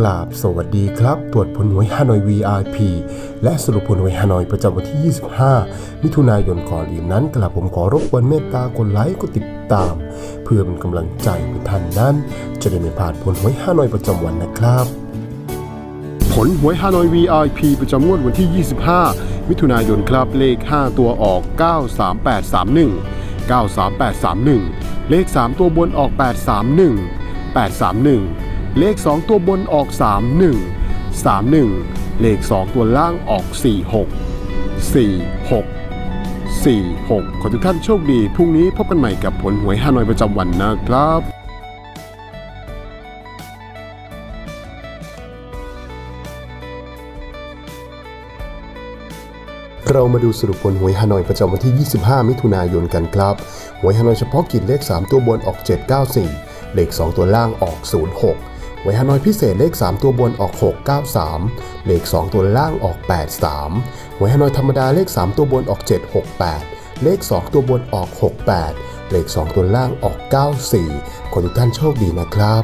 กราบสวัสดีครับ ตรวจผลหวยฮานอย VIP และสรุปผลหวยฮานอยประจำวันที่ 25 มิถุนายนก่อนอื่นนั้นกราบผมขอรบกวนเมตตากดไลค์กดติดตาม เพื่อเป็นกำลังใจให้ท่านนั้น จะได้ไม่พลาดผลหวยฮานอยประจำวันนะครับ ผลหวยฮานอย VIP ประจำงวดวันที่ 25 มิถุนายนครับเลข 5 ตัวออก 93831 93831 เลข 3 ตัวบนออก 831 831 เลข 2 ตัวบนออก 31 31 เลข 2 ตัวล่างออก 46 46 46 ขอทุกท่านโชคดี พรุ่งนี้พบกันใหม่กับผลหวยฮานอยประจำวันนะครับเรามาดูสรุปผลหวยฮานอยประจำวันที่ 25 มิถุนายนกันครับ หวยฮานอยเฉพาะกิจเลข 3 ตัวบนออก 794 เลข 2 ตัวล่างออก 06 หวยฮานอยพิเศษเลข 3 ตัวบนออก 693 เลข 2 ตัวล่างออก 83หวยฮานอยธรรมดาเลข 3 ตัวบนออก 768 เลข 2 ตัวบนออก 68 เลข 2 ตัวล่างออก 94 ขอทุกท่านโชคดีนะครับ